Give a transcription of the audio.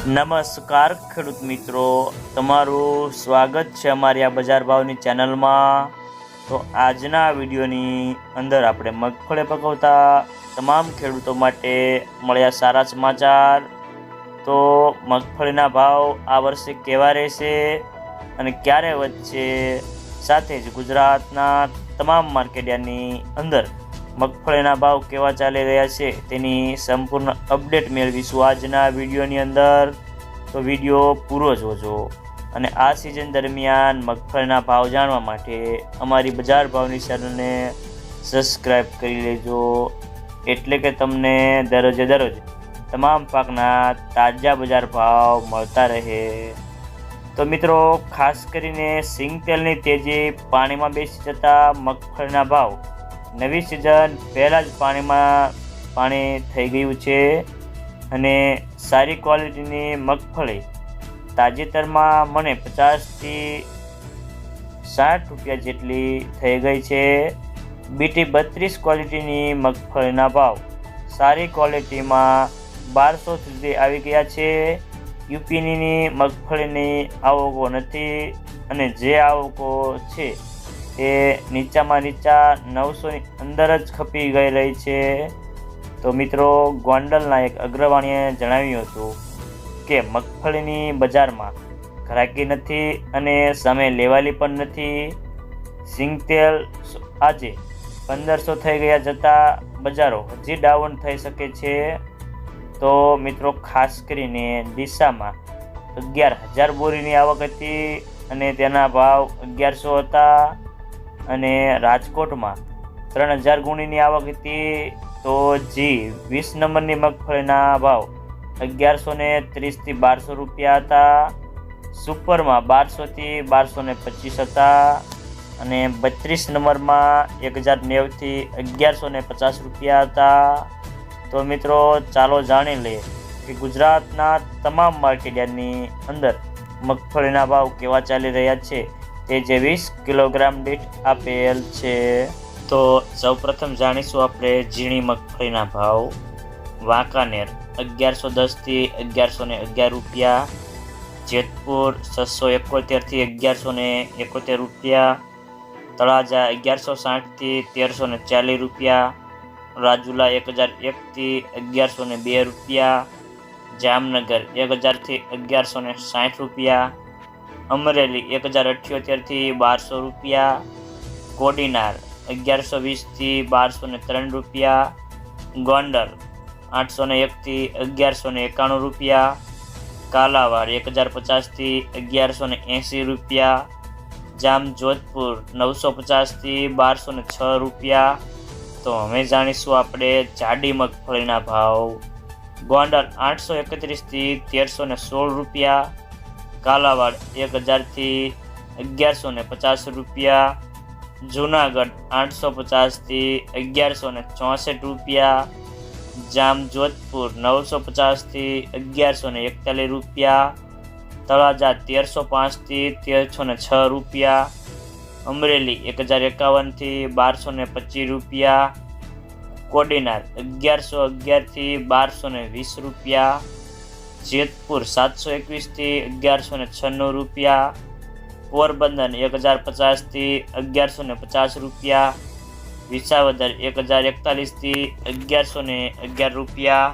નમસ્કાર, ખેડૂત મિત્રો. તમારું સ્વાગત છે અમારી આ બજાર ભાવની ચેનલમાં. તો આજના વિડીયોની અંદર આપણે મગફળી પકવતા તમામ ખેડૂતો માટે મળ્યા સારા સમાચાર. તો મગફળીના ભાવ આ વર્ષે કેવા રહેશે અને ક્યારે વધશે સાથે જ ગુજરાતના તમામ માર્કેટયાર્ડની અંદર મગફળીના ભાવ કેવા ચાલી રહ્યા છે તેની સંપૂર્ણ અપડેટ મેળવીશું આજના વિડીયોની અંદર. તો વીડિયો પૂરો જોજો અને આ સિઝન દરમિયાન મગફળીના ભાવ જાણવા માટે અમારી બજાર ભાવની ચેનલને સબસ્ક્રાઈબ કરી લેજો. એટલે કે તમને દરરોજે દરરોજ તમામ પાકના તાજા બજાર ભાવ મળતા રહે. તો મિત્રો, ખાસ કરીને સિંગ તેલની તેજી પાણીમાં બેસી જતા મગફળીના ભાવ નવી સિઝન, પહેલાં જ પાણીમાં પાણી થઈ ગયું છે અને સારી ક્વોલિટીની મગફળી તાજેતરમાં મને પચાસથી સાઠ રૂપિયા જેટલી થઈ ગઈ છે. બીટી બત્રીસ ક્વોલિટીની મગફળીના ભાવ સારી ક્વોલિટીમાં બારસો સુધી આવી ગયા છે. યુપીની મગફળીની આવકો નથી અને જે આવકો છે તે નીચામાં નીચા નવસોની અંદર જ ખપી ગઈ રહી છે. તો મિત્રો, ગોંડલના એક અગ્રવાણીએ જણાવ્યું હતું કે મગફળીની બજારમાં ઘરાકી નથી અને સામે લેવાલી પણ નથી. સિંગતેલ આજે પંદરસો થઈ ગયા જતાં બજારો હજી ડાઉન થઈ શકે છે. તો મિત્રો, ખાસ કરીને દિશામાં અગિયાર હજાર બોરીની આવક હતી અને તેના ભાવ અગિયારસો હતા. અને રાજકોટમાં ત્રણ હજાર ગુણીની આવક હતી, તો જી, વીસ નંબરની મગફળીના ભાવ અગિયારસો ને ત્રીસથી બારસો રૂપિયા હતા, સુપરમાં બારસોથી બારસો ને પચીસ હતા અને બત્રીસ નંબરમાં એક હજાર નેવથી અગિયારસો ને પચાસ રૂપિયા હતા. તો મિત્રો, ચાલો જાણી લઈએ કે ગુજરાતના તમામ માર્કેટયાર્ડની અંદર મગફળીના ભાવ કેવા ચાલી રહ્યા છે. તે જે વીસ કિલોગ્રામ દીઠ આપેલ છે. તો સૌપ્રથમ જાણીશું આપણે ઝીણી મગફળીના ભાવ. વાંકાનેર, અગિયારસો દસથી અગિયારસો ને અગિયાર રૂપિયા. જેતપુર, છસો એકોતેરથી અગિયારસો ને એકોતેર રૂપિયા. તળાજા, અગિયારસો સાઠથી તેરસો ને ચાલીસ રૂપિયા. રાજુલા, એક હજાર એકથી અગિયારસો ને બે રૂપિયા. જામનગર, એક હજારથી અગિયારસો ને સાઠ રૂપિયા. અમરેલી, એક હજાર અઠ્યોતેરથી બારસો રૂપિયા. કોડીનાર, અગિયારસો વીસથી બારસો ને ત્રણ રૂપિયા. ગોંડલ, આઠસો ને એકથી અગિયારસો ને એકાણું રૂપિયા. કાલાવાર એક હજાર પચાસથી અગિયારસો ને એંસી રૂપિયા. જામ જોધપુર નવસો પચાસથી બારસો ને છ રૂપિયા. તો અમે જાણીશું આપણે જાડી મગફળીના ભાવ. ગોંડલ, આઠસો એકત્રીસથી તેરસો ને સોળ રૂપિયા. કાલાવાડ, એક હજારથી અગિયારસો ને પચાસ રૂપિયા. જુનાગઢ, આઠસો પચાસથી અગિયારસો ને ચોસઠ રૂપિયા. જામ જોધપુર નવસો પચાસથી અગિયારસો ને એકતાલીસ રૂપિયા. તળાજા, તેરસો પાંચથી તેરસો ને છ રૂપિયા. અમરેલી, એક હજાર એકાવનથી બારસો ને પચીસ રૂપિયા. કોડીનાર, અગિયારસો અગિયારથી બારસો ને વીસ રૂપિયા. જેતપુર સાતસો એકવીસથી અગિયારસો ને છન્નું રૂપિયા, પોરબંદર એક હજાર પચાસથી અગિયારસો ને પચાસ રૂપિયા, વિસાવદર એક હજાર એકતાલીસથી અગિયારસો ને અગિયાર રૂપિયા